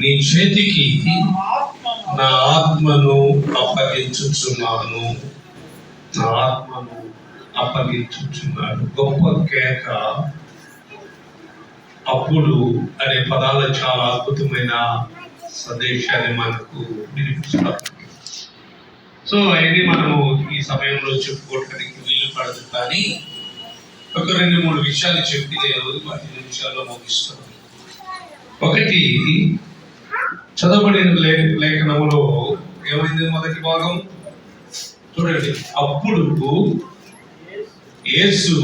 నీ చేతికి నా ఆత్మను అప్పగించుచున్నాను. నా ఆత్మను అప్పగించుచున్నాడు గొప్ప కేక. అప్పుడు అనే పదాలు చాలా అద్భుతమైన సందేశాన్ని మనకు వినిపిస్తారు సో అవి మనము ఈ సమయంలో చెప్పుకోవటానికి వీలు పడదు కానీ ఒక రెండు మూడు విషయాలు చెప్పి నేను పది నిమిషాల్లో ముగిస్తాను. ఒకటి చదవబడిన లేఖనములో ఏమైంది మొదటి భాగం? చూడండి. అప్పుడు యేసు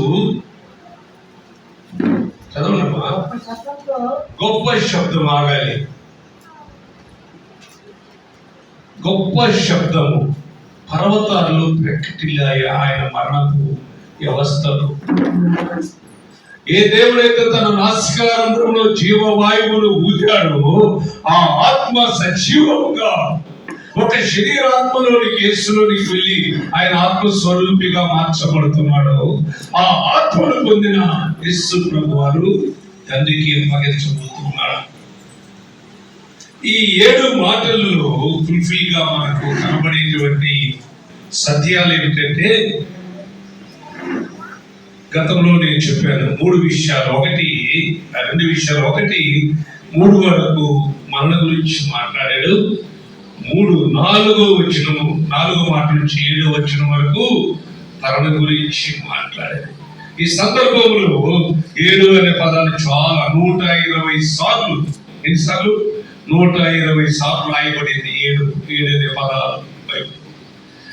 చదవనమ్మా. గొప్ప శబ్దం ఆగాలి. గొప్ప శబ్దము పర్వతాలు ప్రకటిల్లాయి ఆయన మరణపు వ్యవస్థలు ఏ దేవుడైతే తన నాసికారంధ్రంలో జీవవాయువులు ఊదాడో ఆ ఆత్మ సజీవముగా ఒక శరీరాత్మలోనికి యేసులోనికి వెళ్ళి ఆయన ఆత్మ స్వరూపిగా మార్చబడుతున్నాడు. ఆ ఆత్మను పొందిన యేసు ప్రభు వారు తండ్రికి అప్పగించబోతున్నాడు ఈ ఏడు మాటల్లో ఫుల్ఫిల్గా మనకు కనబడేటువంటి సత్యాలు ఏమిటంటే గతంలో నేను చెప్పాను మూడు విషయాలు. ఒకటి రెండు విషయాలు. ఒకటి మూడు వరకు మరణ గురించి మాట్లాడాడు. మూడు నాలుగో వచనము నాలుగో మాట నుంచి ఏడో వచనం వరకు తరణ గురించి మాట్లాడాడు. ఈ సందర్భంలో ఏడు అనే పదాన్ని చాలా నూట ఇరవై సార్లు ఎన్నిసార్లు? నూట ఇరవై సార్లు రాయబడింది ఏడు ఏడు అనే పదాలు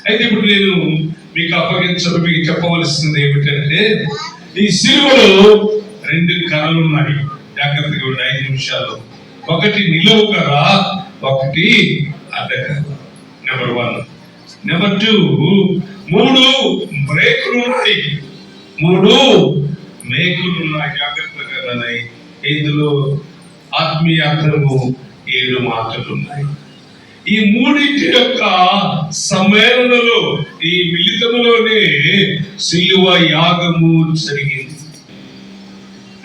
అయితే ఇప్పుడు నేను మీకు అప్పగించడం మీకు చెప్పవలసింది ఏమిటంటే ఈ సిలువలో రెండు కర్రలు ఉన్నాయి జాగ్రత్తగా ఉండి ఐదు నిమిషాలు. ఒకటి నిలువు కర్ర ఒకటి అడ్డకర్ర నెంబర్ వన్ నెంబర్ టూ మూడు బ్రేకులు ఉన్నాయి మూడు మేకులు ఉన్నాయి జాగ్రత్తగా ఇందులో ఆత్మీయ అర్థము ఏడు మాటలు ఉన్నాయి ఈ మూడింటి యొక్క సమ్మేళనలో ఈ మిళితంలోనే సిలువ యాగము జరిగింది.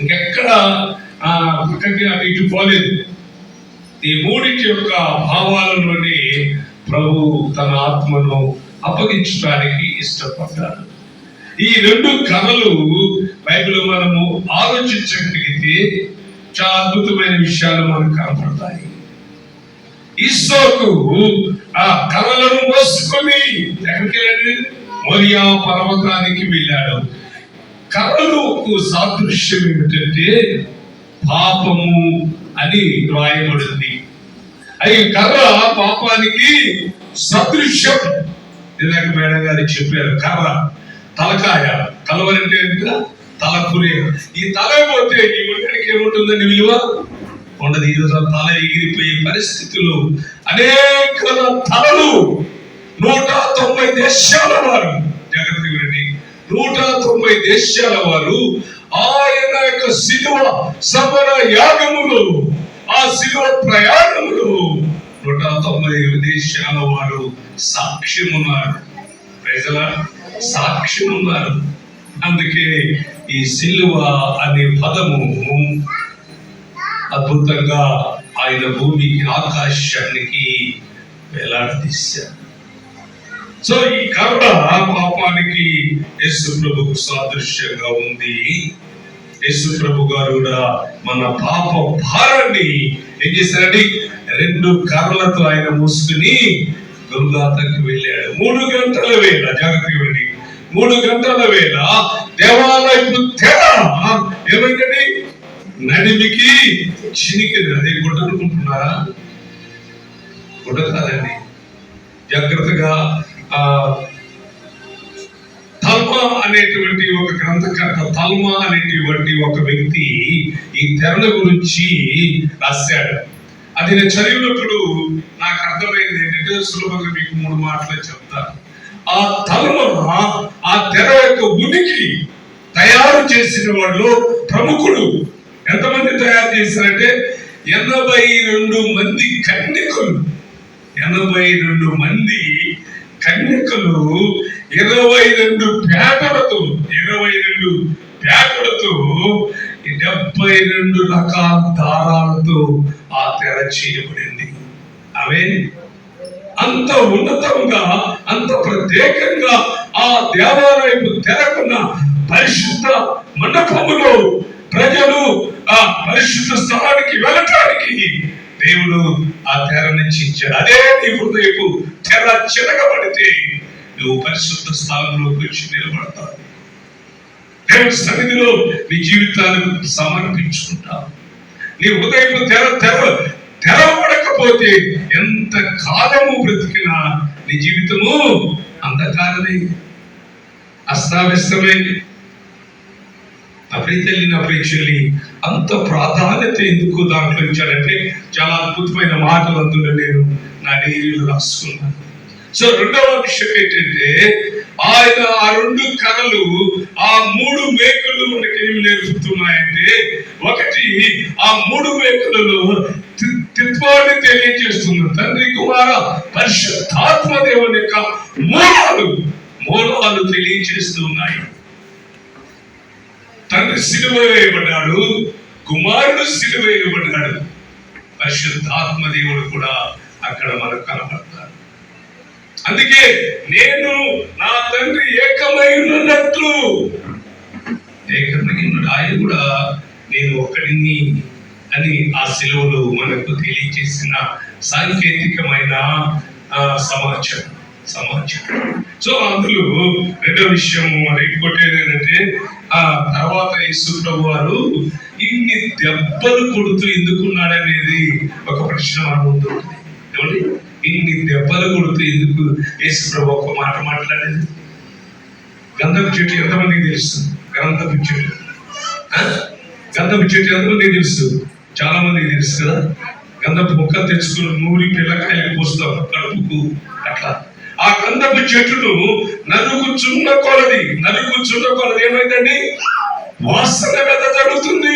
ఇంకెక్కడ ఆ పక్కకి అటు ఇటు పోలేదు. ఈ మూడింటి యొక్క భావాలలోనే ప్రభు తన ఆత్మను అప్పగించడానికి ఇష్టపడ్డారు ఈ రెండు కథలు బైబిల్ మనము ఆలోచించగలిగితే చాలా అద్భుతమైన విషయాలు మనకు కనపడతాయి. ఇస్సోకు ఆ కలలను మోసుకొని ఎక్కడికి వెళ్ళాడు? మోరియా పర్వతానికి వెళ్ళాడు. కర్రలకు సాదృశ్యం ఏమిటంటే పాపము అని రాయబడింది అవి కర్ర పాపానికి సదృశ్యం. ఇందాక మేడం గారు చెప్పారు కర్ర తలకాయ. కలవరంటే ఎంత ఈ తల పోతే ఈ ఉండడానికి ఏముంటుందండి విలువ? ఉండదు. ఈరోజు తల ఎగిరిపోయే పరిస్థితులు అనేక తలలు నూట తొంభై దేశాల వారు జాగ్రత్తగా వినండి. నూట తొంభై దేశాల వారు ఆయన యొక్క శిలువ సమర యాగములు ఆ శిలువ ప్రయాణములు నూట తొంభై దేశాల వారు సాక్ష్యమున్నారు. ప్రజల సాక్ష్యమున్నారు. అందుకే ఈ సిలువ అనే పదము అద్భుతంగా ఆయన భూమికి ఆకాశానికి వేలాడదీశారు. సో ఈ కర్ర పాపానికి యేసు ప్రభుకు సాదృశ్యంగా ఉంది. యేసు ప్రభు గారు కూడా మన పాప భారాన్ని ఏం చేశారండి? రెండు కర్రలతో ఆయన మూసుకుని దుర్గాతకి వెళ్ళాడు. మూడు గంటల వేళ జాగ్రత్తగా మూడు గంటల వేళ దేవాలయపు తెర ఏమైందండి? నడిమికి చినికింది అది గుడ్డ అనుకుంటున్నారా గుడ్డ కాదండి జాగ్రత్తగా ఆ తల్మా అనేటువంటి ఒక గ్రంథకర్త తల్మా అనేటువంటి ఒక వ్యక్తి ఈ తెరల గురించి రాశాడు. అది నేను చదివినప్పుడు నాకు అర్థమైంది ఏంటంటే సులభంగా మీకు మూడు మాటలు చెప్తాను ఆ తల్మ ఆ తెర యొక్క ఉనికి తయారు చేసిన వాళ్ళు ప్రముఖుడు ఎంతమంది తయారు చేశారంటే ఎనభై రెండు మంది కన్యకులు. ఎనభై రెండు మంది కన్యకులు ఇరవై రెండు పేటలతో ఇరవై రెండు పేటలతో డెబ్బై రెండు రకాల దారాలతో ఆ తెర చేయబడింది. అవే అంత ఉన్నతంగా అంత ప్రత్యేకంగా ఆ దేవాలయపు తెరకున్న పరిశుద్ధ మండపములో ప్రజలు ఆ పరిశుద్ధ స్థలానికి వెళ్ళటానికి దేవుడు ఆ తెర ఇచ్చాడు. అదే నీ హృదయపు తెర చిరగబడితే నువ్వు పరిశుద్ధ స్థలంలోకి వచ్చి నిలబడతావు. దేవుని సన్నిధిలో నీ జీవితాన్ని సమర్పించుకుంటావు. నీ హృదయపు తెర తెర తెరవబడకపోతే ఎంత కాలము బ్రతికినా నీ జీవితము అంధకారమే. అస్తావ్యస్తమైంది నా ప్రీతల్లి ప్రేక్షల్ని అంత ప్రాధాన్యత ఎందుకు దాంట్లో ఇచ్చాడంటే చాలా అద్భుతమైన మాటలు అందులో నేను నా డైరీలో రాసుకున్నాను. సో రెండవ విషయం ఏంటంటే ఆయన ఆ రెండు కళలు ఆ మూడు మేకలు మనకి ఏమి నేర్పుతున్నాయంటే ఒకటి ఆ మూడు మేకలలో తిత్వాన్ని తెలియజేస్తుంది తండ్రి కుమార పరిశుద్ధాత్మ దేవుని యొక్క మూలాలు మూలాలు తెలియజేస్తున్నాయి తండ్రి సిలువ వేయబడ్డాడు కుమారుడు సిలువ వేయబడ్డాడు. పరిశుద్ధాత్మ దేవుడు కూడా అక్కడ మనకు కనపడతాడు. అందుకే నేను నా తండ్రి ఏకమై ఉన్నట్లు ఏకమై ఉన్నాడు ఆయన కూడా నేను ఒకడిని అని ఆ సెలవులు మనకు తెలియజేసిన సాంకేతికమైన సమాచారం సమాచారం. సో అందులో రెండో విషయం మరి ఇంకోటి ఏంటంటే ఆ తర్వాత యేసు ప్రభు వారు ఇన్ని దెబ్బలు కొడుతూ ఎందుకున్నాడనేది ఒక ప్రశ్న మన ముందు ఏమండి? ఇన్ని దెబ్బలు కొడుతూ ఎందుకు యేసు ప్రభు ఒక మాట మాట్లాడేది గంధపు చెట్టు ఎంతమందికి తెలుసు? గంధపు చెట్టు. గంధపు చెట్టు ఎంతమందికి తెలుసు? చాలా మందికి తెలుసు కదా? గంధపు మొక్క తెచ్చుకుని నూరి పిల్లకాయలు పోస్తాం కడుపుకు అట్లా. ఆ గంధపు చెట్టును నరుకుచున్న కొలది నరుకుచున్న కొలది ఏమైందండి? వాసన వెదజల్లుతుంది